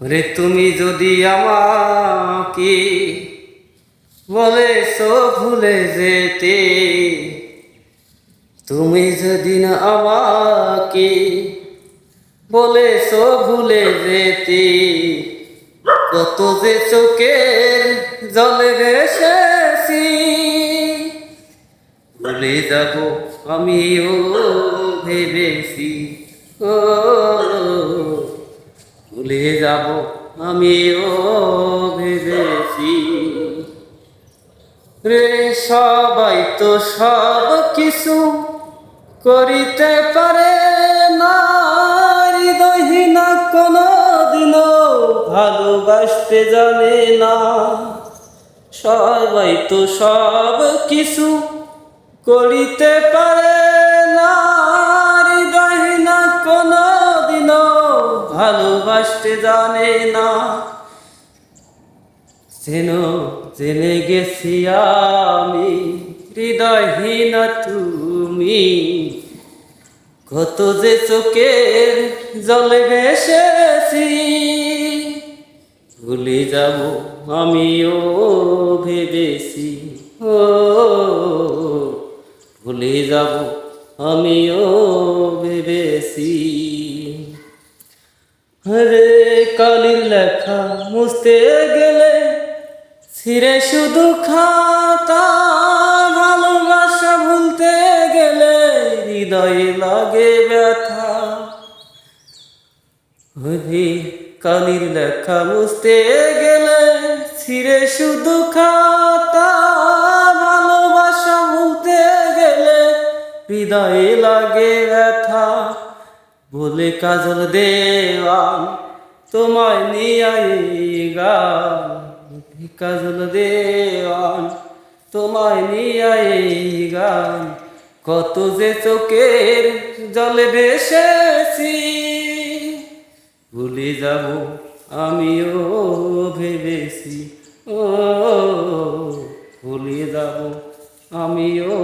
রে তুমি যদি আমাকে বলেছ ভুলে যেতে, তুমি যেদিন আমাকে বলেছ ভুলে যেতে, কত যে চোখের জলে ভেসেছি, ভুলে যাব আমিও ভেবেছি। ও ভুলে যাব, আমিও ভেবেছি। রে সবাই তো সব কিছু করিতে পারে না। হৃদয়হীনা কোনো দিনও ভালোবাসতে জানে না। সবাই তো সব কিছু করিতে পারে না। ভালোবাসতে জানে না। যেন জেনে গেছি আমি, হৃদয়হীনা তুমি। কত যে চোখের জলে ভেসেছি, ভুলে যাব আমিও ভেবেছি। ও, ভুলে যাব আমিও ভেবেছি। আরে কালির লেখা মুছতে গেলে ছিঁড়ে শুধু খাতা, ভালোবাসা ভুলতে গেলে হৃদয়ে লাগে ব্যথা। হরে, কালির লেখা মুছতে গেলে ছিঁড়ে শুধু খাতা, ভালোবাসা ভুলতে গেলে হৃদয়ে লাগে ব্যথা। বলে কাজল দেওয়ান তোমায় নিয়ে গা। কাজল দেওয়ান, তোমায় নিয়ে গান কত যে চোখের জলে ভেসেছি, ভুলে যাব আমিও ভেবেছি। ও, ভুলে যাব আমিও